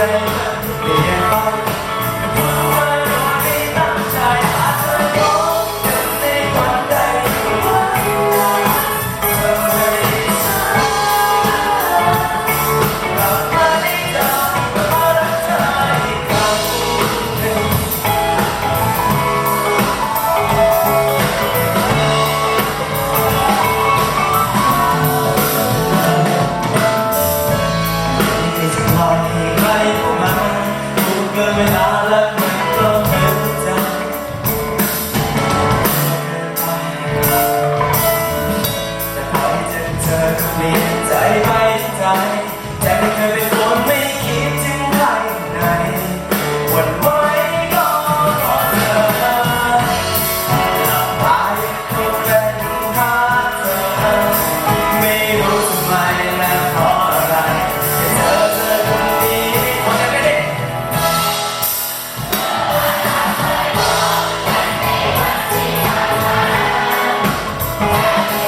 ด เป็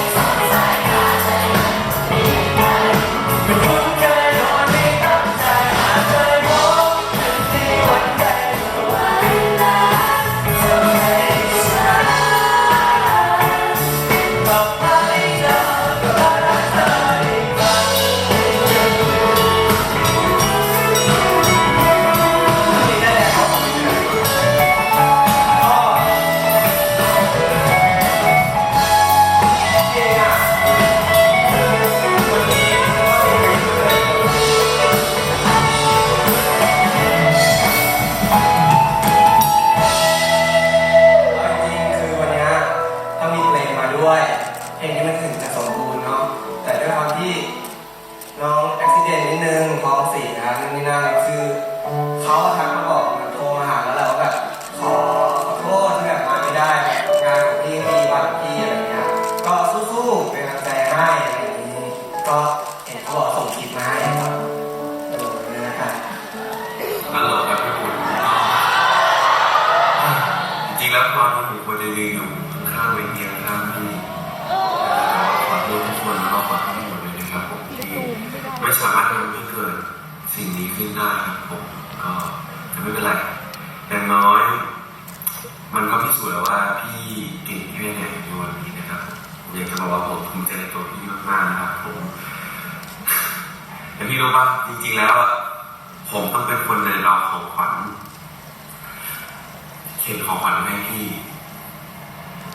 น้องอุบิเหตุนิดนึงท้องเสียนู่นนี่นั่นคือเขาทักมาบอกมาโทรมาหาแล้วแหละว่าแบบขอขอโทษที่แบบมาไม่ได้แบบงานของพี่มีวันพี่อะไรเงี้ยก็สู้ๆเป็นกำลังใจให้อะไรอย่างนี้ก็เห็นเขาบอกส่งคลิปมาให้ครับดูนี่นะครับฮัลโหลครับพี่คุณจริงๆแล้วตอนนี้ผมควรจะยืนอยู่ข้างเวทีข้างพี่ สิ่งนี้ขึ้นได้ครับผมก็แต่ไม่เป็นไรอย่างน้อย มันก็พิสูจน์แล้วว่าพี่เก่งแค่ไหนในวันนี้นะครับผมอยากจะบอกว่าผมภูมิใจในตัวพี่มากๆนะครับผมแต่พี่รู้ป่ะจริง ๆ แล้วผมต้องเป็นคนเดินเอาของขวัญเข็นของขวัญมาให้พี่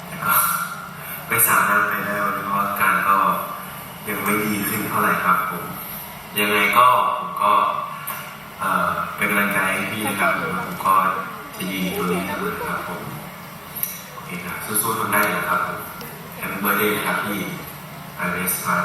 แต่ก็ไม่สามารถไปได้วันนี้เพราะการก็ยังไม่ดีขึ้นเท่าไหร่ครับผม ยังไงก็ผมก็เอ่อเป็นกำลังใจให้พี่นะ ครับผมก็จะยืนอยู่ตรงนี้นะครับผมโอเคครับสู้ๆทำได้นะครับผมแฮปปี้เบอร์เดย์นะครับพี่ไอเวสครับ